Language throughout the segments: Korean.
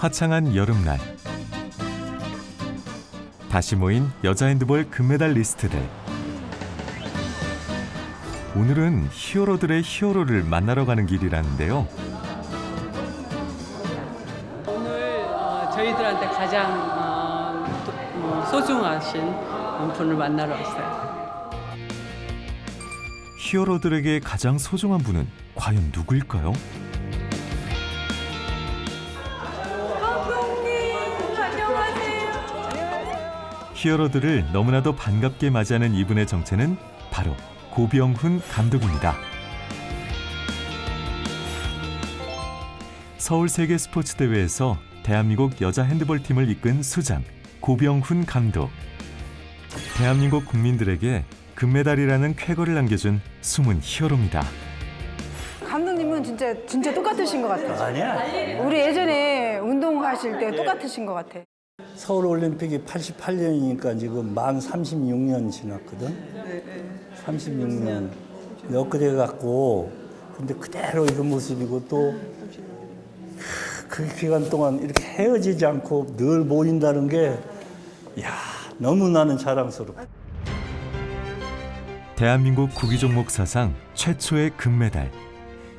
화창한 여름날 다시 모인 여자 핸드볼 금메달 리스트들 오늘은 히어로들의 히어로를 만나러 가는 길이라는데요 오늘 어, 저희들한테 가장 어, 또- 어, 소중하신 분을 만나러 왔어요. 히어로들에게 가장 소중한 분은 과연 누구일까요? 히어로들을 너무나도 반갑게 맞이하는 이분의 정체는 바로 고병훈 감독입니다. 서울 세계 스포츠 대회에서 대한민국 여자 핸드볼 팀을 이끈 수장 고병훈 감독. 대한민국 국민들에게 금메달이라는 쾌거를 남겨준 숨은 히어로입니다. 감독님은 진짜 진짜 똑같으신 것 같아요. 아니야. 우리 예전에 운동하실 때 똑같으신 것 같아. 서울 올림픽이 88년이니까 지금 만 36년 지났거든. 36년. 엊그제 갖고 근데 그대로 이런 모습이고 또 그 기간 동안 이렇게 헤어지지 않고 늘 모인다는 게 야, 너무 나는 자랑스럽다. 대한민국 구기 종목 사상 최초의 금메달.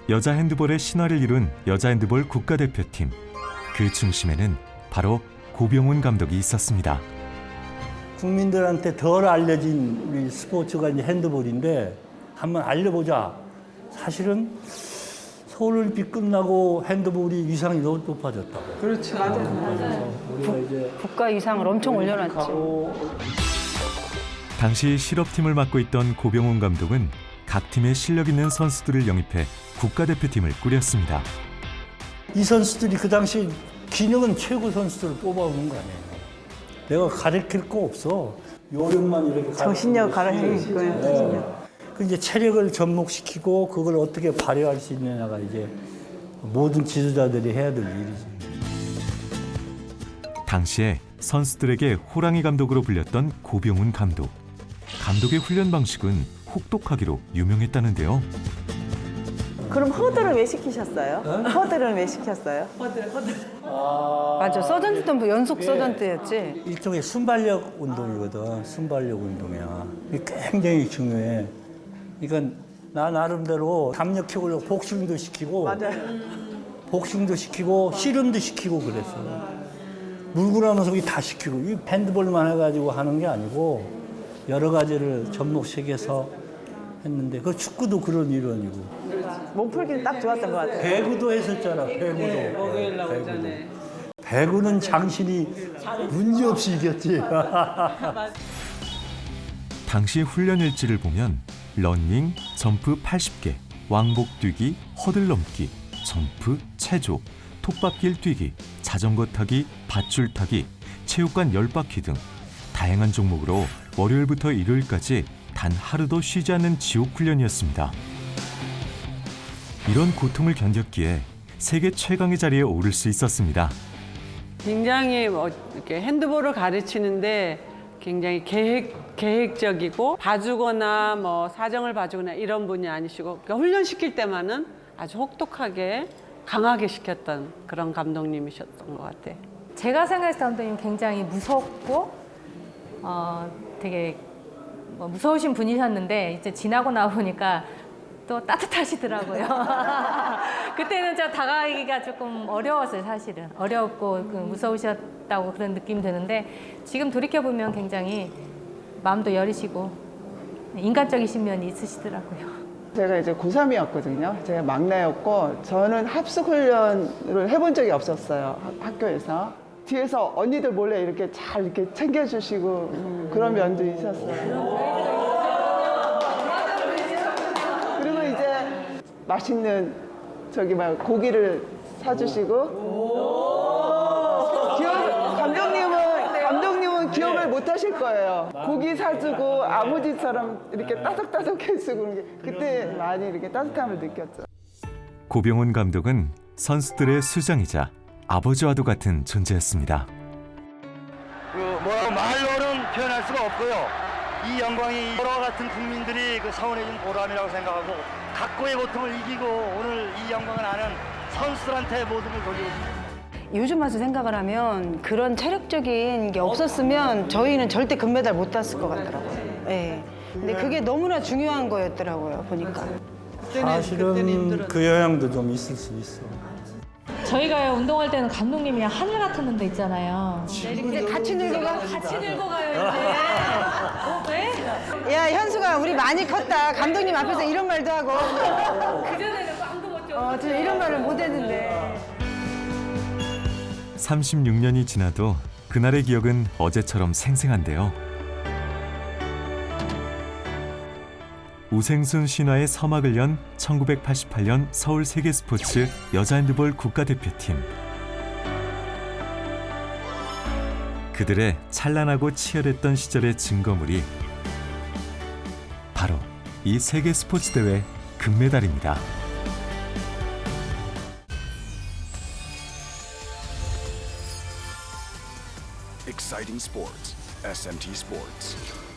여자 핸드볼의 신화를 이룬 여자 핸드볼 국가대표팀. 그 중심에는 바로 고병훈 감독이 있었습니다. 국민들한테 덜 알려진 우리 스포츠가 이제 핸드볼인데 한번 알려보자. 사실은 서울올림픽 끝나고 핸드볼이 위상이 너무 높아졌다고. 그렇죠. 우리가 이제 국가 이상을 엄청 올려놨지. 당시 실업팀을 맡고 있던 고병훈 감독은 각 팀에 실력 있는 선수들을 영입해 국가대표팀을 꾸렸습니다. 이 선수들이 그 당시 기능은 최고 선수들을 뽑아오는 거 아니에요. 내가 가르칠 거 없어. 요령만 이렇게 정신력 가르치는 거예요, 정신력. 그 이제 체력을 접목시키고 그걸 어떻게 발휘할 수 있느냐가 이제 모든 지도자들이 해야 될 일이지. 당시에 선수들에게 호랑이 감독으로 불렸던 고병훈 감독. 감독의 훈련 방식은 혹독하기로 유명했다는데요. 그럼 허들을 왜 시키셨어요? 허들을 왜 시켰어요? 맞아. 서전트 점프 연속 서전트였지. 일종의 순발력 운동이거든. 순발력 운동이야. 이게 굉장히 중요해. 그러니까 나 나름대로 담력 키우려고 복싱도 시키고 복싱도 시키고 씨름도 시키고 그랬어. 물구나무 서기 다 시키고 이 핸드볼만 해가지고 하는 게 아니고 여러 가지를 접목시켜서 했는데 그 축구도 그런 일원이고 몸풀기는 딱 좋았던 것 같아요. 배구도 했었잖아. 배구도. 목요일 날 배구도. 오전에. 배구는 장신이 문제 없이 이겼지. 당시 훈련 일지를 보면 러닝, 점프 80개, 왕복 뛰기, 허들 넘기, 점프, 체조, 톱밥길 뛰기, 자전거 타기, 밧줄 타기, 체육관 10바퀴 등 다양한 종목으로 월요일부터 일요일까지 단 하루도 쉬지 않는 지옥 훈련이었습니다. 이런 고통을 견뎠기에 세계 최강의 자리에 오를 수 있었습니다. 굉장히 뭐 이렇게 핸드볼을 가르치는데 굉장히 계획 계획적이고 봐주거나 뭐 사정을 봐주거나 이런 분이 아니시고 그러니까 훈련 시킬 때만은 아주 혹독하게 강하게 시켰던 그런 감독님이셨던 것 같아요. 제가 생각했을 때 감독님 굉장히 무섭고 어, 되게 뭐 무서우신 분이셨는데 이제 지나고 나보니까 또 따뜻하시더라고요. 그때는 저 다가가기가 조금 어려웠어요, 사실은. 어렵고 그 무서우셨다고 그런 느낌이 드는데 지금 돌이켜 보면 굉장히 마음도 여리시고 인간적이신 면이 있으시더라고요. 제가 이제 고3이었거든요. 제가 막내였고 저는 합숙 훈련을 해본 적이 없었어요. 학- 학교에서. 뒤에서 언니들 몰래 이렇게 잘 이렇게 챙겨주시고 그런 면도 있었어요. 그리고 이제 맛있는 저기 막 고기를 사주시고 기억 감독님은 감독님은 기억을 못 하실 거예요. 고기 사주고 아버지처럼 이렇게 따뜻따뜻 해주고 그런 게 그때 많이 이렇게 따뜻함을 느꼈죠. 고병훈 감독은 선수들의 수장이자 아버지와도 같은 존재였습니다. 그 뭐라고 말로는 표현할 수가 없고요. 이 영광이 여러 같은 국민들이 그 서운해진 보람이라고 생각하고 각고의 고통을 이기고 오늘 이 영광을 아는 선수들한테 모든 걸 돌리고 싶습니다. 요즘 와서 생각을 하면 그런 체력적인 게 없었으면 저희는 절대 금메달 못 땄을 것 같더라고요. 예. 근데 그게 너무나 중요한 거였더라고요, 보니까. 사실은 그 영향도 좀 있을 수 있어. 저희가 운동할 때는 감독님이 하늘 같은 데 있잖아요. 이제 같이 늙어가? 같이 들고 가요 이제. 어, 왜? 야, 현수가 우리 많이 컸다. 감독님 앞에서 이런 말도 하고. 그전에는 빵도 못 줘. 어, 진짜 이런 말을 못 했는데. 36년이 지나도 그날의 기억은 어제처럼 생생한데요. 우생순 신화의 서막을 연 1988년 서울 세계 스포츠 여자 핸드볼 국가대표팀. 그들의 찬란하고 치열했던 시절의 증거물이 바로 이 세계 스포츠 대회 금메달입니다. Exciting. SMT Sports.